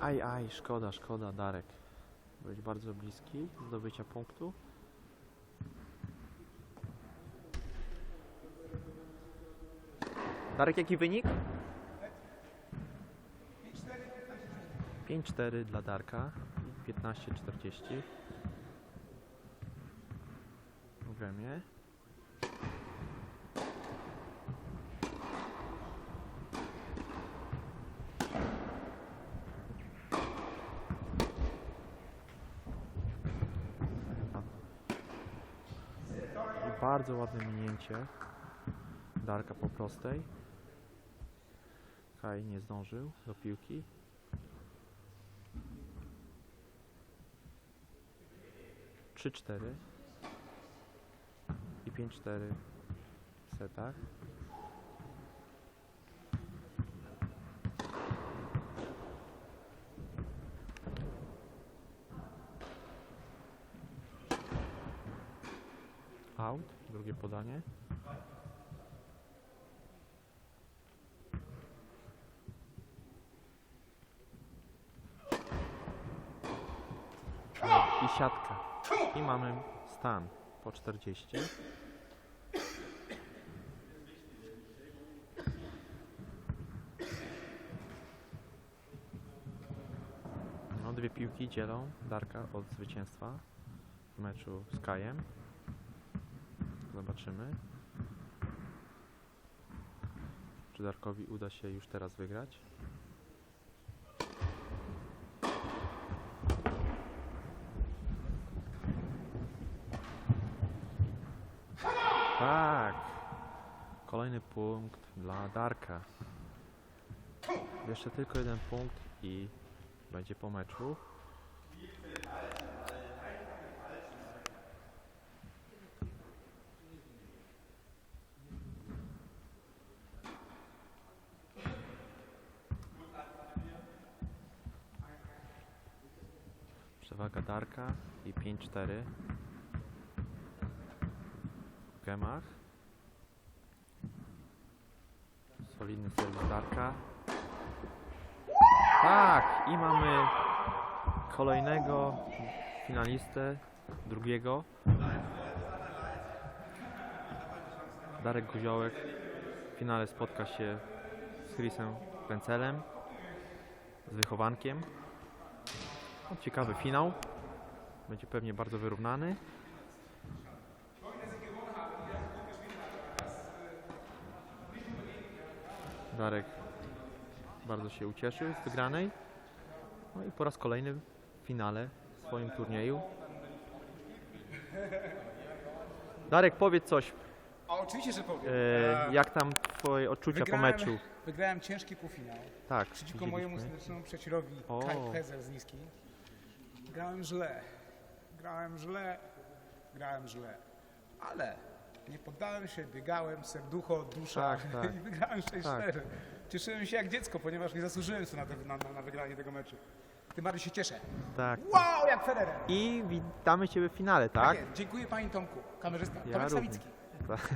Aj, aj, szkoda, szkoda, Darek. Byłeś bardzo bliski zdobycia punktu. Darek, jaki wynik? 5-4 dla Darka i 15-40 w Gemie. I bardzo ładne minięcie Darka po prostej. Kaj nie zdążył do piłki. Trzy, cztery i pięć, cztery w setach. Out, drugie podanie. I siatka. I mamy stan po 40. No, dwie piłki dzielą Darka od zwycięstwa w meczu z Kajem. Zobaczymy. Czy Darkowi uda się już teraz wygrać? Tak. Kolejny punkt dla Darka. Jeszcze tylko jeden punkt i będzie po meczu. Przewaga Darka i 5-4 w gemach. Solidny serwis Darka. Tak! I mamy kolejnego finalistę, drugiego. Darek Guziołek w finale spotka się z Chrisem Wencelem, z wychowankiem. No, ciekawy finał. Będzie pewnie bardzo wyrównany. Darek bardzo się ucieszył z wygranej. No i po raz kolejny w finale w swoim turnieju. Darek, powiedz coś. A oczywiście, że powiem. E, jak tam twoje odczucia po wygrałem- meczu? Wygrałem ciężki półfinał Tak, przeciwko mojemu widzieliśmy. serdecznemu przyjacielowi O. Kai z Niski. Grałem źle. Grałem źle. Grałem źle. Ale nie poddałem się, biegałem, serducho, dusza Tak, tak. i wygrałem 6-4. Cieszyłem się jak dziecko, ponieważ nie zasłużyłem sobie na, te, na, na, wygranie tego meczu. Tym bardziej się cieszę. Tak. Wow, jak Federer! I witamy Ciebie w finale, tak? jest. Dziękuję Panie Tomku, kamerzysta. Ja Tomek. Sawicki. Tak.